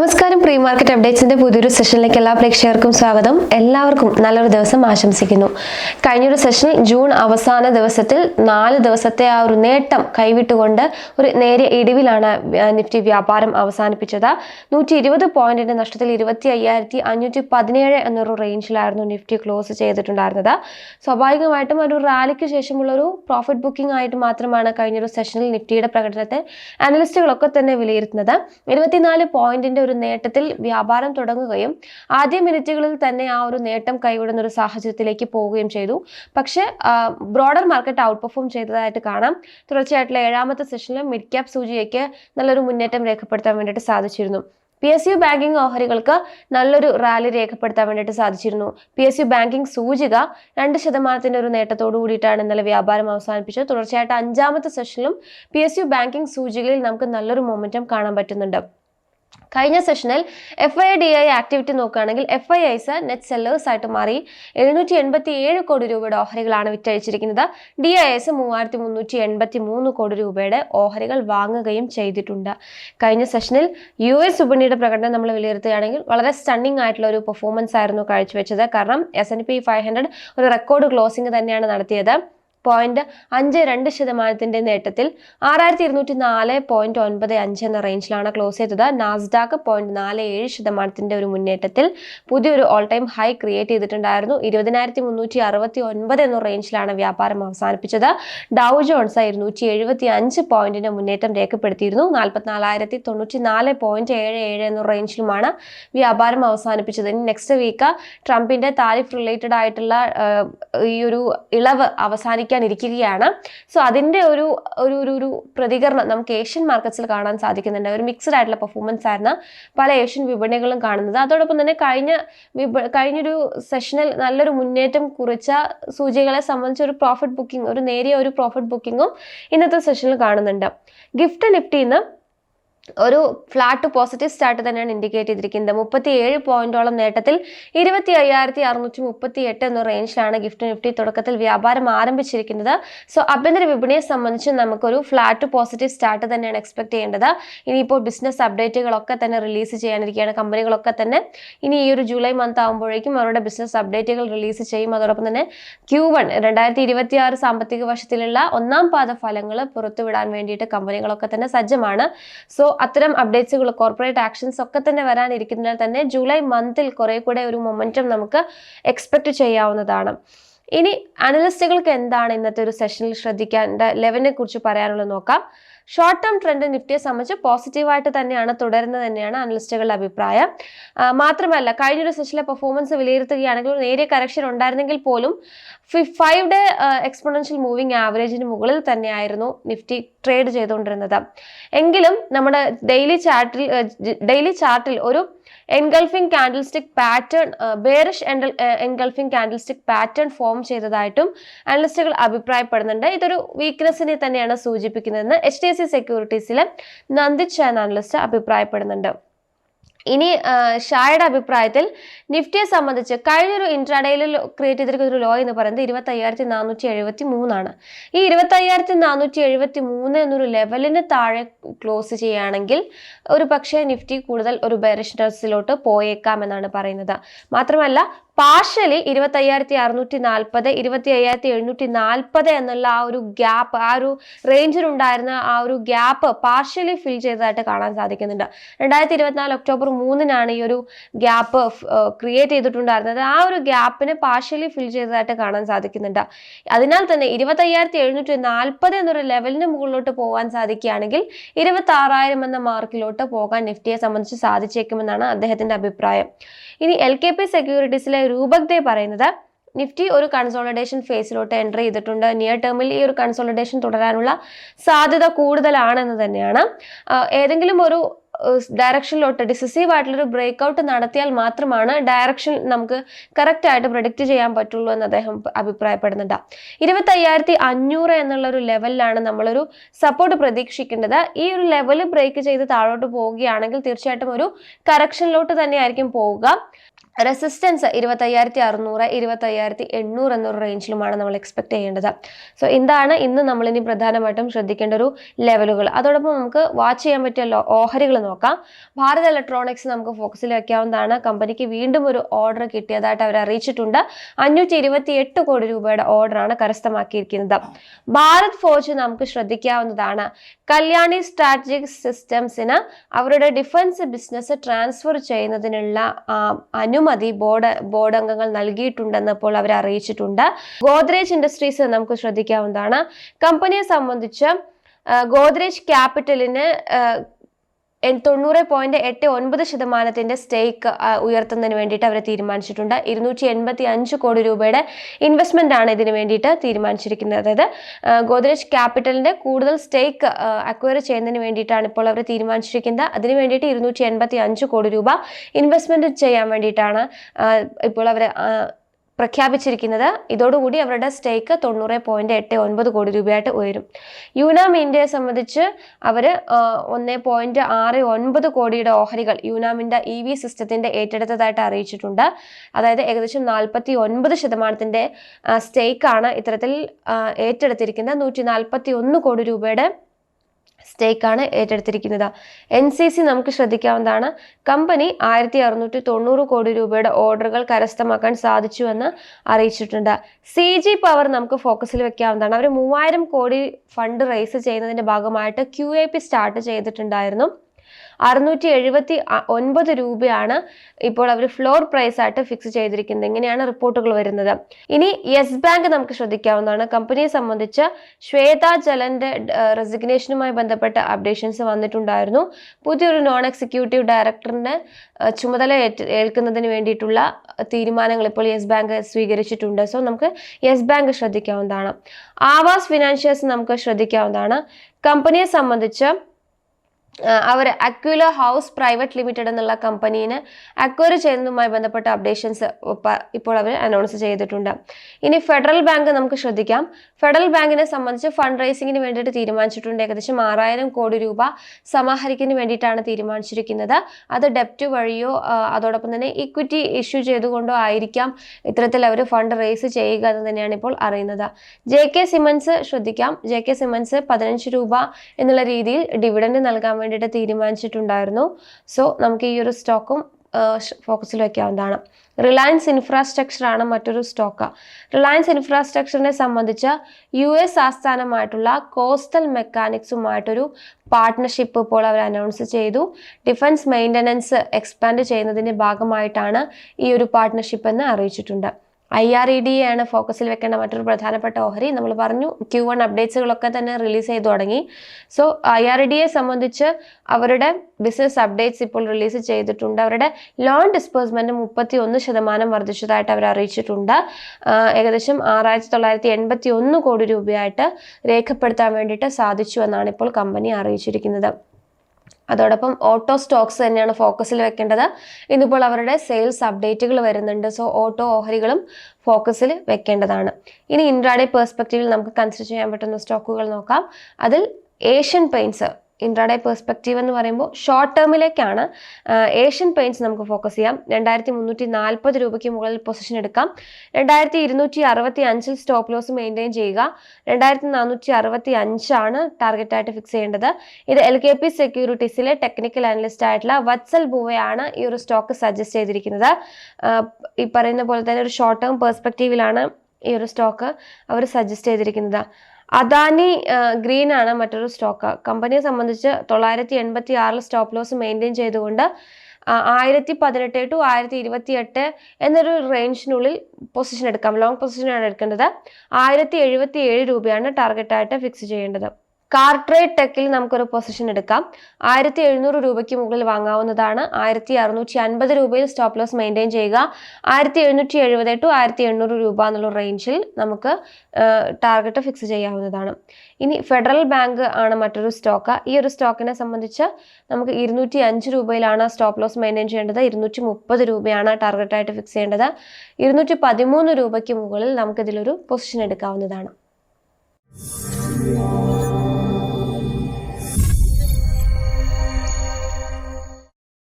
നമസ്കാരം. Pre market അപ്ഡേറ്റ്സിന്റെ പുതിയൊരു സെഷനിലേക്ക് എല്ലാ പ്രേക്ഷകർക്കും സ്വാഗതം. എല്ലാവർക്കും നല്ലൊരു ദിവസം ആശംസിക്കുന്നു. കഴിഞ്ഞൊരു സെഷൻ ജൂൺ അവസാന ദിവസത്തിൽ നാല് ദിവസത്തെ ആ ഒരു നേട്ടം കൈവിട്ടുകൊണ്ട് ഒരു നേരിയ ഇടിവിലാണ് നിഫ്റ്റി വ്യാപാരം അവസാനിപ്പിച്ചത്. നൂറ്റി ഇരുപത് പോയിന്റിന്റെ നഷ്ടത്തിൽ ഇരുപത്തി അയ്യായിരത്തി അഞ്ഞൂറ്റി പതിനേഴ് എന്നൊരു റേഞ്ചിലായിരുന്നു നിഫ്റ്റി ക്ലോസ് ചെയ്തിട്ടുണ്ടായിരുന്നത്. സ്വാഭാവികമായിട്ടും ഒരു റാലിക്ക് ശേഷമുള്ള ഒരു പ്രോഫിറ്റ് ബുക്കിംഗ് ആയിട്ട് മാത്രമാണ് കഴിഞ്ഞൊരു സെഷനിൽ നിഫ്റ്റിയുടെ പ്രകടനത്തെ അനലിസ്റ്റുകളൊക്കെ തന്നെ വിലയിരുത്തുന്നത്. ഇരുപത്തിനാല് പോയിന്റിന്റെ ഒരു നേട്ടത്തിൽ വ്യാപാരം തുടങ്ങുകയും ആദ്യ മിനിറ്റുകളിൽ തന്നെ ആ ഒരു നേട്ടം കൈവിടുന്ന ഒരു സാഹചര്യത്തിലേക്ക് പോവുകയും ചെയ്തു. പക്ഷേ ബ്രോഡർ മാർക്കറ്റ് ഔട്ട് പെർഫോം ചെയ്തതായിട്ട് കാണാം. തുടർച്ചയായിട്ടുള്ള ഏഴാമത്തെ സെഷനിലും മിഡ് ക്യാപ് സൂചികയ്ക്ക് നല്ലൊരു മുന്നേറ്റം രേഖപ്പെടുത്താൻ വേണ്ടിയിട്ട് സാധിച്ചിരുന്നു. പി എസ് യു ബാങ്കിംഗ് ഓഹരികൾക്ക് നല്ലൊരു റാലി രേഖപ്പെടുത്താൻ വേണ്ടിയിട്ട് സാധിച്ചിരുന്നു. പി എസ് യു ബാങ്കിംഗ് സൂചിക രണ്ട് ശതമാനത്തിന്റെ ഒരു നേട്ടത്തോടു കൂടിയിട്ടാണ് ഇന്നലെ വ്യാപാരം അവസാനിപ്പിച്ചത്. തുടർച്ചയായിട്ട് അഞ്ചാമത്തെ സെഷനിലും പി എസ് യു ബാങ്കിംഗ് സൂചികയിൽ നമുക്ക് നല്ലൊരു മൊമെന്റം കാണാൻ പറ്റുന്നുണ്ട്. കഴിഞ്ഞ സെഷനിൽ F I D I activity നോക്കുകയാണെങ്കിൽ F I Is net sellers ആയിട്ട് മാറി എഴുന്നൂറ്റി എൺപത്തി ഏഴ് കോടി രൂപയുടെ ഓഹരികളാണ് വിറ്റഴിച്ചിരിക്കുന്നത്. ഡി ഐ എസ് മൂവായിരത്തി മുന്നൂറ്റി എൺപത്തി മൂന്ന് കോടി രൂപയുടെ ഓഹരികൾ വാങ്ങുകയും ചെയ്തിട്ടുണ്ട്. കഴിഞ്ഞ സെഷനിൽ യു എസ് വിപണിയുടെ പ്രകടനം നമ്മൾ വിലയിരുത്തുകയാണെങ്കിൽ വളരെ സ്റ്റണ്ണിംഗ് ആയിട്ടുള്ള ഒരു പെർഫോമൻസ് ആയിരുന്നു കാഴ്ചവെച്ചത്. കാരണം S and P five hundred ഒരു റെക്കോർഡ് ക്ലോസിംഗ് തന്നെയാണ് നടത്തിയത്. പോയിന്റ് അഞ്ച് രണ്ട് ശതമാനത്തിന്റെ നേട്ടത്തിൽ ആറായിരത്തി ഇരുന്നൂറ്റി നാല് പോയിന്റ് ഒൻപത് അഞ്ച് എന്ന റേഞ്ചിലാണ് ക്ലോസ് ചെയ്തത്. നാസ്ഡാക്ക് പോയിന്റ് നാല് ഏഴ് ശതമാനത്തിന്റെ ഒരു മുന്നേറ്റത്തിൽ പുതിയൊരു ഓൾ ടൈം ഹൈ ക്രിയേറ്റ് ചെയ്തിട്ടുണ്ടായിരുന്നു. ഇരുപതിനായിരത്തി മുന്നൂറ്റി അറുപത്തി ഒൻപത് എന്ന റേഞ്ചിലാണ് വ്യാപാരം അവസാനിപ്പിച്ചത്. ഡൗ ജോൺസ് ഇരുന്നൂറ്റി എഴുപത്തി അഞ്ച് പോയിന്റിന്റെ മുന്നേറ്റം രേഖപ്പെടുത്തിയിരുന്നു. നാൽപ്പത്തിനാലായിരത്തി തൊണ്ണൂറ്റി നാല് പോയിന്റ് ഏഴ് ഏഴ് എന്ന റേഞ്ചിലുമാണ് വ്യാപാരം അവസാനിപ്പിച്ചത്. ഇനി നെക്സ്റ്റ് വീക്ക് ട്രംപിന്റെ താരിഫ് റിലേറ്റഡ് ആയിട്ടുള്ള ഈ ഒരു ഇളവ് അവസാനിക്കാനിരിക്കുകയാണ് സോ അതിന്റെ ഒരു ഒരു ഒരു പ്രതികരണം നമുക്ക് ഏഷ്യൻ മാർക്കറ്റ്സിൽ കാണാൻ സാധിക്കുന്നുണ്ട്. ഒരു മിക്സഡ് ആയിട്ടുള്ള പെർഫോമൻസ് ആയിരുന്നു പല ഏഷ്യൻ വിപണികളും കാണുന്നത്. അതോടൊപ്പം തന്നെ കഴിഞ്ഞ വിപ കഴിഞ്ഞൊരു സെഷനിൽ നല്ലൊരു മുന്നേറ്റം കുറിച്ച സൂചികളെ സംബന്ധിച്ച് ഒരു പ്രോഫിറ്റ് ബുക്കിംഗ് ഒരു നേരിയ ഒരു പ്രോഫിറ്റ് ബുക്കിങ്ങും ഇന്നത്തെ സെഷനിൽ കാണുന്നുണ്ട്. ഗിഫ്റ്റ് നിഫ്റ്റിന്ന് ഒരു ഫ്ലാറ്റ് ടു പോസിറ്റീവ് സ്റ്റാർട്ട് തന്നെയാണ് ഇൻഡിക്കേറ്റ് ചെയ്തിരിക്കുന്നത്. മുപ്പത്തി ഏഴ് പോയിന്റോളം നേട്ടത്തിൽ ഇരുപത്തി അയ്യായിരത്തി അറുന്നൂറ്റി മുപ്പത്തി എട്ട് എന്ന റേഞ്ചിലാണ് ഗിഫ്റ്റ് നിഫ്റ്റി തുടക്കത്തിൽ വ്യാപാരം ആരംഭിച്ചിരിക്കുന്നത്. സോ ആഭ്യന്തര വിപണിയെ സംബന്ധിച്ച് നമുക്കൊരു ഫ്ലാറ്റ് ടു പോസിറ്റീവ് സ്റ്റാർട്ട് തന്നെയാണ് എക്സ്പെക്ട് ചെയ്യേണ്ടത്. ഇനിയിപ്പോൾ ബിസിനസ് അപ്ഡേറ്റുകളൊക്കെ തന്നെ റിലീസ് ചെയ്യാനിരിക്കുകയാണ്. കമ്പനികളൊക്കെ തന്നെ ഇനി ഈ ഒരു ജൂലൈ മന്ത് ആകുമ്പോഴേക്കും അവരുടെ ബിസിനസ് അപ്ഡേറ്റുകൾ റിലീസ് ചെയ്യും. അതോടൊപ്പം തന്നെ ക്യൂ വൺ രണ്ടായിരത്തി ഇരുപത്തി ആറ് സാമ്പത്തിക വർഷത്തിലുള്ള ഒന്നാം പാദ ഫലങ്ങൾ പുറത്തുവിടാൻ വേണ്ടിയിട്ട് കമ്പനികളൊക്കെ തന്നെ സജ്ജമാണ്. സോ അത്തരം അപ്ഡേറ്റ്സുകൾ കോർപ്പറേറ്റ് ആക്ഷൻസ് ഒക്കെ തന്നെ വരാനിരിക്കുന്നതിനാൽ തന്നെ ജൂലൈ മന്തിൽ കുറെ കൂടെ ഒരു മൊമെന്റം നമുക്ക് എക്സ്പെക്ട് ചെയ്യാവുന്നതാണ്. ഇനി അനലിസ്റ്റുകൾക്ക് എന്താണ് ഇന്നത്തെ ഒരു സെഷനിൽ ശ്രദ്ധിക്കാൻ ലെവനെ കുറിച്ച് പറയാനുള്ളത് നോക്കാം. ഷോർട്ട് ടേം ട്രെൻഡ് നിഫ്റ്റിയെ സംബന്ധിച്ച് പോസിറ്റീവായിട്ട് തന്നെയാണ് തുടരുന്നത് തന്നെയാണ് അനലിസ്റ്റുകളുടെ അഭിപ്രായം. മാത്രമല്ല കഴിഞ്ഞൊരു സെഷനിലെ പെർഫോമൻസ് വിലയിരുത്തുകയാണെങ്കിൽ നേരിയ കറക്ഷൻ ഉണ്ടായിരുന്നെങ്കിൽ പോലും ഫൈവ് ഡേ എക്സ്പോണൻഷ്യൽ മൂവിംഗ് ആവറേജിന് മുകളിൽ തന്നെയായിരുന്നു നിഫ്റ്റി ട്രേഡ് ചെയ്തുകൊണ്ടിരുന്നത്. എങ്കിലും നമ്മുടെ ഡെയിലി ചാർട്ടിൽ ഡെയിലി ചാർട്ടിൽ ഒരു engulfing candle stick pattern bearish engulfing candle stick pattern form ചെയ്തതായിട്ടും അനലിസ്റ്റുകൾ അഭിപ്രായപ്പെടുന്നുണ്ട്. ഇതൊരു വീക്ക്നെസ്സിനെ തന്നെയാണ് സൂചിപ്പിക്കുന്നതെന്ന്. എച്ച് ഡി സി സെക്യൂരിറ്റീസിലെ നന്ദിത് ഷാൻ അനലിസ്റ്റ് അഭിപ്രായപ്പെടുന്നുണ്ട്. ഇനി ഷായുടെ അഭിപ്രായത്തിൽ നിഫ്റ്റിയെ സംബന്ധിച്ച് കഴിഞ്ഞൊരു ഇൻട്രാഡേയിൽ ക്രിയേറ്റ് ചെയ്തിരിക്കുന്ന ഒരു ലോ എന്ന് പറയുന്നത് ഇരുപത്തി അയ്യായിരത്തി നാനൂറ്റി എഴുപത്തി മൂന്നാണ് ഈ ഇരുപത്തി അയ്യായിരത്തി നാനൂറ്റി എഴുപത്തി മൂന്ന് എന്നൊരു ലെവലിന് താഴെ ക്ലോസ് ചെയ്യുകയാണെങ്കിൽ ഒരു പക്ഷേ നിഫ്റ്റി കൂടുതൽ ഒരു ബെറിഷ്നസിലോട്ട് പോയേക്കാം എന്നാണ് പറയുന്നത്. മാത്രമല്ല പാർഷ്യലി ഇരുപത്തി അയ്യായിരത്തി അറുന്നൂറ്റി നാൽപ്പത് ഇരുപത്തി അയ്യായിരത്തി എഴുന്നൂറ്റി നാൽപ്പത് എന്നുള്ള ആ ഒരു ഗ്യാപ്പ് ആ ഒരു റേഞ്ചിലുണ്ടായിരുന്ന ആ ഒരു ഗ്യാപ്പ് പാർഷ്യലി ഫിൽ ചെയ്തതായിട്ട് കാണാൻ സാധിക്കുന്നുണ്ട്. രണ്ടായിരത്തി ഇരുപത്തിനാല് ഒക്ടോബർ മൂന്നിനാണ് ഈ ഒരു ഗ്യാപ്പ് ക്രിയേറ്റ് ചെയ്തിട്ടുണ്ടായിരുന്നത്. ആ ഒരു ഗ്യാപ്പിനെ പാർഷ്യലി ഫിൽ ചെയ്തതായിട്ട് കാണാൻ സാധിക്കുന്നുണ്ട്. അതിനാൽ തന്നെ ഇരുപത്തി അയ്യായിരത്തി എഴുന്നൂറ്റി നാൽപ്പത് എന്നൊരു ലെവലിന് മുകളിലോട്ട് പോകാൻ സാധിക്കുകയാണെങ്കിൽ ഇരുപത്തി ആറായിരം എന്ന മാർക്കിലോട്ട് പോകാൻ നിഫ്റ്റിയെ സംബന്ധിച്ച് സാധിച്ചേക്കുമെന്നാണ് അദ്ദേഹത്തിന്റെ അഭിപ്രായം. ഇനി എൽ കെ പി സെക്യൂരിറ്റീസിലെ രൂപക് ദേ പറയുന്നത് നിഫ്റ്റി ഒരു കൺസോളിഡേഷൻ ഫേസിലോട്ട് എന്റർ ചെയ്തിട്ടുണ്ട്. നിയർ ടേമിൽ ഈ ഒരു കൺസോളിഡേഷൻ തുടരാനുള്ള സാധ്യത കൂടുതലാണെന്ന് തന്നെയാണ്. ഏതെങ്കിലും ഒരു ഡയറക്ഷനിലോട്ട് ഡിസിസീവ് ആയിട്ടുള്ളൊരു ബ്രേക്ക്ഔട്ട് നടത്തിയാൽ മാത്രമാണ് ഡയറക്ഷൻ നമുക്ക് കറക്റ്റ് ആയിട്ട് പ്രൊഡിക്റ്റ് ചെയ്യാൻ പറ്റുള്ളൂ എന്ന് അദ്ദേഹം അഭിപ്രായപ്പെടുന്നുണ്ട്. ഇരുപത്തി അയ്യായിരത്തി അഞ്ഞൂറ് എന്നുള്ള ഒരു ലെവലിലാണ് നമ്മളൊരു സപ്പോർട്ട് പ്രതീക്ഷിക്കേണ്ടത്. ഈ ഒരു ലെവൽ ബ്രേക്ക് ചെയ്ത് താഴോട്ട് പോവുകയാണെങ്കിൽ തീർച്ചയായിട്ടും ഒരു കറക്ഷനിലോട്ട് തന്നെയായിരിക്കും പോവുക. റെസിസ്റ്റൻസ് ഇരുപത്തയ്യായിരത്തി അറുന്നൂറ് ഇരുപത്തയ്യായിരത്തി എണ്ണൂറ് എന്നൊരു റേഞ്ചിലുമാണ് നമ്മൾ എക്സ്പെക്ട് ചെയ്യേണ്ടത്. സോ എന്താണ് ഇന്ന് നമ്മൾ ഇനി പ്രധാനമായിട്ടും ശ്രദ്ധിക്കേണ്ട ഒരു ലെവലുകൾ അതോടൊപ്പം നമുക്ക് വാച്ച് ചെയ്യാൻ പറ്റിയ ഓഹരികൾ നോക്കാം. ഭാരത് ഇലക്ട്രോണിക്സ് നമുക്ക് ഫോക്കസിൽ വെക്കാവുന്നതാണ്. കമ്പനിക്ക് വീണ്ടും ഒരു ഓർഡർ കിട്ടിയതായിട്ട് അവർ അറിയിച്ചിട്ടുണ്ട്. അഞ്ഞൂറ്റി ഇരുപത്തി എട്ട് കോടി രൂപയുടെ ഓർഡറാണ് കരസ്ഥമാക്കിയിരിക്കുന്നത്. ഭാരത് ഫോർജ് നമുക്ക് ശ്രദ്ധിക്കാവുന്നതാണ്. കല്യാണി സ്ട്രാറ്റജിക് സിസ്റ്റംസിന് അവരുടെ ഡിഫൻസ് ബിസിനസ് ട്രാൻസ്ഫർ ചെയ്യുന്നതിനുള്ള ആ, അനുമതി ബോർഡ് ബോർഡ് അംഗങ്ങൾ നൽകിയിട്ടുണ്ടെന്ന് ഇപ്പോൾ അവർ അറിയിച്ചിട്ടുണ്ട്. ഗോദ്രേജ് ഇൻഡസ്ട്രീസ് നമുക്ക് ശ്രദ്ധിക്കാവുന്നതാണ്. കമ്പനിയെ സംബന്ധിച്ച് ഗോദ്രേജ് ക്യാപിറ്റലിന് തൊണ്ണൂറ് പോയിന്റ് എട്ട് ഒൻപത് ശതമാനത്തിന്റെ സ്റ്റേക്ക് ഉയർത്തുന്നതിന് വേണ്ടിയിട്ട് അവർ തീരുമാനിച്ചിട്ടുണ്ട്. ഇരുന്നൂറ്റി എൺപത്തി അഞ്ച് കോടി രൂപയുടെ ഇൻവെസ്റ്റ്മെന്റ് ആണ് ഇതിന് വേണ്ടിയിട്ട് തീരുമാനിച്ചിരിക്കുന്നത്. അതായത് ഗോദ്രേജ് ക്യാപിറ്റലിന്റെ കൂടുതൽ സ്റ്റേക്ക് അക്വയർ ചെയ്യുന്നതിന് വേണ്ടിയിട്ടാണ് ഇപ്പോൾ അവർ തീരുമാനിച്ചിരിക്കുന്നത്. അതിന് വേണ്ടിയിട്ട് ഇരുന്നൂറ്റി എൺപത്തി അഞ്ച് കോടി രൂപ ഇൻവെസ്റ്റ്മെന്റ് ചെയ്യാൻ വേണ്ടിയിട്ടാണ് ഇപ്പോൾ അവർ പ്രഖ്യാപിച്ചിരിക്കുന്നത് ഇതോടുകൂടി അവരുടെ സ്റ്റേക്ക് തൊണ്ണൂറ് പോയിന്റ് എട്ട് ഒൻപത് കോടി രൂപയായിട്ട് ഉയരും. യൂനാം ഇന്ത്യയെ സംബന്ധിച്ച് അവർ ഒന്ന് പോയിന്റ് ആറ് ഒൻപത് കോടിയുടെ ഓഹരികൾ യൂനാമിന്റെ ഇ വി സിസ്റ്റത്തിന്റെ ഏറ്റെടുത്തതായിട്ട് അറിയിച്ചിട്ടുണ്ട്. അതായത് ഏകദേശം നാൽപ്പത്തി ഒൻപത് ശതമാനത്തിന്റെ സ്റ്റേക്കാണ് ഇത്തരത്തിൽ ഏറ്റെടുത്തിരിക്കുന്നത്. നൂറ്റി നാൽപ്പത്തി ഒന്ന് കോടി രൂപയുടെ സ്റ്റേക്കാണ് ഏറ്റെടുത്തിരിക്കുന്നത്. എൻ സി സി നമുക്ക് ശ്രദ്ധിക്കാവുന്നതാണ്. കമ്പനി ആയിരത്തി അറുന്നൂറ്റി തൊണ്ണൂറ് കോടി രൂപയുടെ ഓർഡറുകൾ കരസ്ഥമാക്കാൻ സാധിച്ചുവെന്ന് അറിയിച്ചിട്ടുണ്ട്. സി ജി പവർ നമുക്ക് ഫോക്കസിൽ വെക്കാവുന്നതാണ്. അവർ മൂവായിരം കോടി ഫണ്ട് റേസ് ചെയ്യുന്നതിന്റെ ഭാഗമായിട്ട് ക്യു എ പി സ്റ്റാർട്ട് ചെയ്തിട്ടുണ്ടായിരുന്നു. അറുന്നൂറ്റി എഴുപത്തി ഒൻപത് രൂപയാണ് ഇപ്പോൾ അവർ ഫ്ലോർ പ്രൈസ് ആയിട്ട് ഫിക്സ് ചെയ്തിരിക്കുന്നത്. ഇങ്ങനെയാണ് റിപ്പോർട്ടുകൾ വരുന്നത്. ഇനി യെസ് ബാങ്ക് നമുക്ക് ശ്രദ്ധിക്കാവുന്നതാണ്. കമ്പനിയെ സംബന്ധിച്ച് ശ്വേത ജലന്റെ റെസിഗ്നേഷനുമായി ബന്ധപ്പെട്ട അപ്ഡേഷൻസ് വന്നിട്ടുണ്ടായിരുന്നു. പുതിയൊരു നോൺ എക്സിക്യൂട്ടീവ് ഡയറക്ടറിന്റെ ചുമതല ഏൽക്കുന്നതിന് വേണ്ടിയിട്ടുള്ള തീരുമാനങ്ങൾ ഇപ്പോൾ യെസ് ബാങ്ക് സ്വീകരിച്ചിട്ടുണ്ട്. സോ നമുക്ക് യെസ് ബാങ്ക് ശ്രദ്ധിക്കാവുന്നതാണ്. ആവാസ് ഫിനാൻഷ്യൽസ് നമുക്ക് ശ്രദ്ധിക്കാവുന്നതാണ്. കമ്പനിയെ സംബന്ധിച്ച് അവർ അക്വില ഹൗസ് പ്രൈവറ്റ് ലിമിറ്റഡ് എന്നുള്ള കമ്പനീനെ അക്വയർ ചെയ്യുന്നതുമായി ബന്ധപ്പെട്ട അപ്ഡേഷൻസ് ഇപ്പോൾ അവർ അനൗൺസ് ചെയ്തിട്ടുണ്ട്. ഇനി ഫെഡറൽ ബാങ്ക് നമുക്ക് ശ്രദ്ധിക്കാം. ഫെഡറൽ ബാങ്കിനെ സംബന്ധിച്ച് ഫണ്ട് റൈസിങ്ങിന് വേണ്ടിയിട്ട് തീരുമാനിച്ചിട്ടുണ്ട്. ഏകദേശം ആറായിരം കോടി രൂപ സമാഹരിക്കുന്നതിന് വേണ്ടിയിട്ടാണ് തീരുമാനിച്ചിരിക്കുന്നത്. അത് ഡെപ്റ്റ് വഴിയോ അതോടൊപ്പം തന്നെ ഇക്വിറ്റി ഇഷ്യൂ ചെയ്തുകൊണ്ടോ ആയിരിക്കാം ഇത്തരത്തിൽ അവർ ഫണ്ട് റേസ് ചെയ്യുക എന്ന് തന്നെയാണ് ഇപ്പോൾ അറിയുന്നത്. ജെ കെ സിമൻസ് ശ്രദ്ധിക്കാം. ജെ കെ സിമൻസ് പതിനഞ്ച് രൂപ എന്നുള്ള രീതിയിൽ ഡിവിഡൻഡ് നൽകാൻ വേണ്ടിയിട്ട് തീരുമാനിച്ചിട്ടുണ്ടായിരുന്നു. സോ നമുക്ക് ഈ ഒരു സ്റ്റോക്കും ഫോക്കസിൽ വയ്ക്കാവുന്നതാണ് റിലയൻസ് ഇൻഫ്രാസ്ട്രക്ചർ ആണ് മറ്റൊരു സ്റ്റോക്ക് റിലയൻസ് ഇൻഫ്രാസ്ട്രക്ചറിനെ സംബന്ധിച്ച് യു എസ് ആസ്ഥാനമായിട്ടുള്ള കോസ്റ്റൽ മെക്കാനിക്സുമായിട്ടൊരു പാർട്ട്ണർഷിപ്പ് ഇപ്പോൾ അവർ അനൗൺസ് ചെയ്തു. ഡിഫൻസ് മെയിന്റനൻസ് എക്സ്പാൻഡ് ചെയ്യുന്നതിന്റെ ഭാഗമായിട്ടാണ് ഈ ഒരു പാർട്ട്ണർഷിപ്പ് എന്ന് അറിയിച്ചിട്ടുണ്ട്. ഐ ആർ ഇ ഡി ആണ് ഫോക്കസിൽ വെക്കേണ്ട മറ്റൊരു പ്രധാനപ്പെട്ട ഓഹരി. നമ്മൾ പറഞ്ഞു ക്യൂ വൺ അപ്ഡേറ്റ്സുകളൊക്കെ തന്നെ റിലീസ് ചെയ്തു തുടങ്ങി. സോ ഐ ആർ ഇ ഡിയെ സംബന്ധിച്ച് അവരുടെ ബിസിനസ് അപ്ഡേറ്റ്സ് ഇപ്പോൾ റിലീസ് ചെയ്തിട്ടുണ്ട്. അവരുടെ ലോൺ ഡിസ്പേഴ്സ്മെന്റ് മുപ്പത്തി ഒന്ന് ശതമാനം വർദ്ധിച്ചതായിട്ട് അവർ അറിയിച്ചിട്ടുണ്ട്. ഏകദേശം ആറായിരത്തി തൊള്ളായിരത്തി എൺപത്തി ഒന്ന് കോടി രൂപയായിട്ട് രേഖപ്പെടുത്താൻ വേണ്ടിയിട്ട് സാധിച്ചു എന്നാണ് ഇപ്പോൾ കമ്പനി അറിയിച്ചിരിക്കുന്നത്. അതോടൊപ്പം ഓട്ടോ സ്റ്റോക്സ് തന്നെയാണ് ഫോക്കസിൽ വെക്കേണ്ടത്. ഇന്നിപ്പോൾ അവരുടെ സെയിൽസ് അപ്ഡേറ്റുകൾ വരുന്നുണ്ട്. സോ ഓട്ടോ ഓഹരികളും ഫോക്കസിൽ വെക്കേണ്ടതാണ്. ഇനി ഇൻട്രാഡേ പേഴ്സ്പെക്റ്റീവിൽ നമുക്ക് കൺസിഡർ ചെയ്യാൻ പറ്റുന്ന സ്റ്റോക്കുകൾ നോക്കാം. അതിൽ ഏഷ്യൻ പെയിൻസ് ഇൻട്രാഡേ പെർസ്പെക്റ്റീവ് എന്ന് പറയുമ്പോൾ ഷോർട്ട് ടേമിലേക്കാണ് ഏഷ്യൻ പെയിന്റ്സ് നമുക്ക് ഫോക്കസ് ചെയ്യാം. രണ്ടായിരത്തി മുന്നൂറ്റി നാൽപ്പത് രൂപയ്ക്ക് മുകളിൽ പൊസിഷൻ എടുക്കാം. രണ്ടായിരത്തി ഇരുന്നൂറ്റി അറുപത്തി അഞ്ചിൽ സ്റ്റോപ്പ് ലോസ് മെയിന്റെയിൻ ചെയ്യുക. രണ്ടായിരത്തി നാനൂറ്റി അറുപത്തി അഞ്ചാണ് ടാർഗറ്റായിട്ട് ഫിക്സ് ചെയ്യേണ്ടത്. ഇത് എൽ കെ പി സെക്യൂരിറ്റീസിലെ ടെക്നിക്കൽ അനലിസ്റ്റ് ആയിട്ടുള്ള വത്സൽ ബുവയാണ് ഈ ഒരു സ്റ്റോക്ക് സജസ്റ്റ് ചെയ്തിരിക്കുന്നത്. ഈ പറയുന്ന പോലെ തന്നെ ഒരു ഷോർട്ട് ടേം പെർസ്പെക്റ്റീവിലാണ് ഈ ഒരു സ്റ്റോക്ക് അവർ സജസ്റ്റ് ചെയ്തിരിക്കുന്നത്. അദാനി ഗ്രീൻ ആണ് മറ്റൊരു സ്റ്റോക്ക്. കമ്പനിയെ സംബന്ധിച്ച് തൊള്ളായിരത്തി എൺപത്തി ആറിൽ സ്റ്റോപ്പ് ലോസ് മെയിന്റെയിൻ ചെയ്തുകൊണ്ട് ആയിരത്തി പതിനെട്ട് ടു ആയിരത്തി ഇരുപത്തി എട്ട് എന്നൊരു റേഞ്ചിനുള്ളിൽ പൊസിഷൻ എടുക്കാം. ലോങ് പൊസിഷനാണ് എടുക്കേണ്ടത്. ആയിരത്തി എഴുപത്തി ഏഴ് രൂപയാണ് ടാർഗറ്റായിട്ട് ഫിക്സ് ചെയ്യേണ്ടത്. കാർ ട്രേഡ് ടെക്കിൽ നമുക്കൊരു പൊസിഷൻ എടുക്കാം. ആയിരത്തി എഴുന്നൂറ് രൂപയ്ക്ക് മുകളിൽ വാങ്ങാവുന്നതാണ്. ആയിരത്തി അറുന്നൂറ്റി അൻപത് രൂപയിൽ സ്റ്റോപ്പ് ലോസ് മെയിന്റെയിൻ ചെയ്യുക. ആയിരത്തി എഴുന്നൂറ്റി എഴുപത് ടു ആയിരത്തി എണ്ണൂറ് രൂപ എന്നുള്ള റേഞ്ചിൽ നമുക്ക് ടാർഗറ്റ് ഫിക്സ് ചെയ്യാവുന്നതാണ്. ഇനി ഫെഡറൽ ബാങ്ക് ആണ് മറ്റൊരു സ്റ്റോക്ക്. ഈ ഒരു സ്റ്റോക്കിനെ സംബന്ധിച്ച് നമുക്ക് ഇരുന്നൂറ്റി അഞ്ച് രൂപയിലാണ് സ്റ്റോപ്പ് ലോസ് മെയിന്റെയിൻ ചെയ്യേണ്ടത്. ഇരുന്നൂറ്റി മുപ്പത് രൂപയാണ് ടാർഗറ്റായിട്ട് ഫിക്സ് ചെയ്യേണ്ടത്. ഇരുന്നൂറ്റി പതിമൂന്ന് രൂപയ്ക്ക് മുകളിൽ നമുക്കിതിലൊരു പൊസിഷൻ എടുക്കാവുന്നതാണ്.